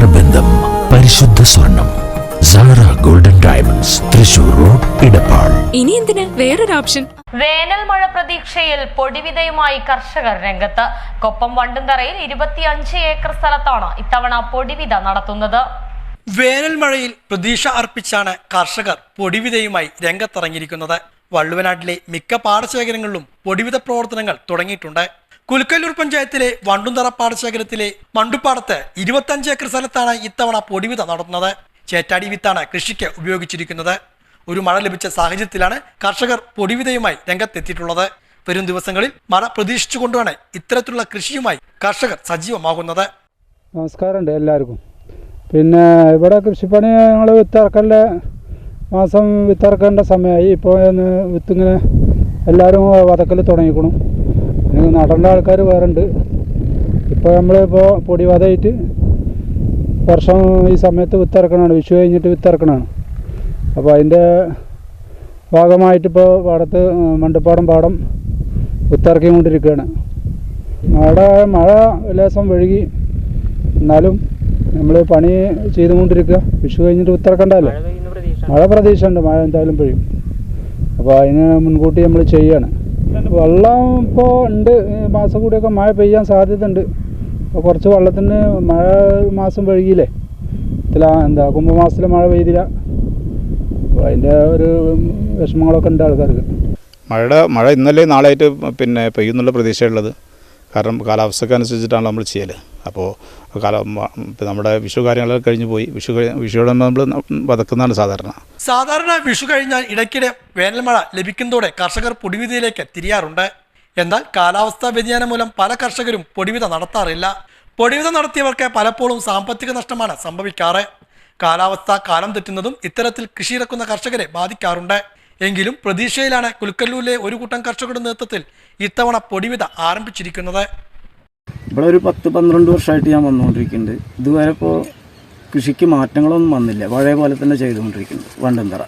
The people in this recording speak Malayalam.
നേത്രബന്ധം പരിശുദ്ധ സ്വർണം. Sara golden diamonds Thrissur road Edappal. ഇനി എന്തിന്? വേറൊരു ഓപ്ഷൻ. വേനൽ മഴ പ്രതീക്ഷയിൽ പൊടിവിതയുമായി കർഷകർ രംഗത്ത്. കൊപ്പം വണ്ടുംതറയിൽ ഇരുപത്തിയഞ്ച് ഏക്കർ സ്ഥലത്താണ് ഇത്തവണ പൊടിവിത നടത്തുന്നത്. വേനൽ മഴയിൽ പ്രതീക്ഷ അർപ്പിച്ചാണ് കർഷകർ പൊടിവിതയുമായി രംഗത്തിറങ്ങിയിരിക്കുന്നത്. വള്ളുവനാട്ടിലെ മിക്ക പാടശേഖരങ്ങളിലും പൊടിവിത പ്രവർത്തനങ്ങൾ തുടങ്ങിയിട്ടുണ്ട്. കുലുക്കല്ലൂർ പഞ്ചായത്തിലെ വണ്ടുന്തറ പാടശേഖരത്തിലെ മണ്ടുപ്പാടത്ത് ഇരുപത്തഞ്ച് ഏക്കർ സ്ഥലത്താണ് ഇത്തവണ പൊടിവിത നടത്തുന്നത്. ചേറ്റാടി വിത്താണ് കൃഷിക്ക് ഉപയോഗിച്ചിരിക്കുന്നത്. ഒരു മഴ ലഭിച്ച സാഹചര്യത്തിലാണ് കർഷകർ പൊടിവിതയുമായി രംഗത്തെത്തിയിട്ടുള്ളത്. വരും ദിവസങ്ങളിൽ മഴ പ്രതീക്ഷിച്ചുകൊണ്ടാണ് ഇത്തരത്തിലുള്ള കൃഷിയുമായി കർഷകർ സജീവമാകുന്നത്. നമസ്കാരമുണ്ട് എല്ലാവർക്കും. പിന്നെ ഇവിടെ കൃഷിപ്പണി ഞങ്ങൾ വിത്തിറക്കലിന്റെ മാസം വിത്തിറക്കേണ്ട സമയമായി. ഇപ്പോൾ വിത്തിങ്ങനെ എല്ലാവരും വതക്കൽ തുടങ്ങിക്കണം. നടേണ്ട ആൾക്കാർ വേറെ ഉണ്ട് ഇപ്പോൾ നമ്മളിപ്പോൾ പൊടി വധയിട്ട് വർഷം ഈ സമയത്ത് വിത്തിറക്കണമാണ് വിഷു കഴിഞ്ഞിട്ട് വിത്തിറക്കണമാണ് അപ്പോൾ അതിന്റെ ഭാഗമായിട്ടിപ്പോൾ പാടത്ത് മണ്ടപ്പാടം പാടം വിത്തിറക്കിക്കൊണ്ടിരിക്കുകയാണ് അവിടെ മഴ ലേശം വഴുകി. എന്നാലും നമ്മൾ പണി ചെയ്തുകൊണ്ടിരിക്കുക വിഷു കഴിഞ്ഞിട്ട് ഉത്തരക്കണ്ടല്ലോ മഴ പ്രതീക്ഷ. ഉണ്ട് മഴ എന്തായാലും പെയ്യും. അപ്പോൾ അതിന് മുൻകൂട്ടി നമ്മൾ ചെയ്യാണ്. വെള്ളം ഇപ്പോൾ ഉണ്ട്. മാസം കൂടിയൊക്കെ മഴ പെയ്യാൻ സാധ്യത ഉണ്ട് അപ്പോൾ കുറച്ച് വെള്ളത്തിന് മഴ മാസം വഴുകിയില്ലേ ഇതില എന്താ കുംഭമാസത്തിൽ മഴ പെയ്തില്ല. അപ്പോൾ അതിന്റെ ഒരു വിഷമങ്ങളൊക്കെ ഉണ്ട് ആൾക്കാർക്ക്. മഴയുടെ മഴ ഇന്നലെ നാളെയായിട്ട് പിന്നെ പെയ്യുന്നുള്ള പ്രതീക്ഷയുള്ളത് കാരണം കാലാവസ്ഥക്ക് അനുസരിച്ചിട്ടാണ് നമ്മൾ ചെയ്യൽ അപ്പോൾ കാലം നമ്മുടെ വിഷു കാര്യങ്ങളൊക്കെ കഴിഞ്ഞ് പോയി. വിഷു വിഷുവിടെ നമ്മൾ വതക്കുന്നതാണ് സാധാരണ. സാധാരണ വിഷു കഴിഞ്ഞാൽ ഇടയ്ക്കിടെ വേനൽമഴ ലഭിക്കുന്നതോടെ കർഷകർ പൊടിവിതയിലേക്ക് തിരിയാറുണ്ട്. എന്നാൽ കാലാവസ്ഥാ വ്യതിയാനം മൂലം പല കർഷകരും പൊടിവിത നടത്താറില്ല. പൊടിവിത നടത്തിയവർക്ക് പലപ്പോഴും സാമ്പത്തിക നഷ്ടമാണ് സംഭവിക്കാറ്. കാലാവസ്ഥ കാലം തെറ്റുന്നതും ഇത്തരത്തിൽ കൃഷിയിറക്കുന്ന കർഷകരെ ബാധിക്കാറുണ്ട്. എങ്കിലും പ്രതീക്ഷയിലാണ് കുൽക്കല്ലൂരിലെ ഒരു കൂട്ടം കർഷകരുടെ നേതൃത്വത്തിൽ ഇത്തവണ പൊടിവിത ആരംഭിച്ചിരിക്കുന്നത്. ഇവിടെ ഒരു പത്ത് പന്ത്രണ്ട് വർഷമായിട്ട് ഞാൻ വന്നുകൊണ്ടിരിക്കുന്നുണ്ട്. ഇതുവരെ ഇപ്പോൾ കൃഷിക്ക് മാറ്റങ്ങളൊന്നും വന്നില്ല. പഴയ പോലെ തന്നെ ചെയ്തുകൊണ്ടിരിക്കുന്നുണ്ട്. വണ്ടന്തറ.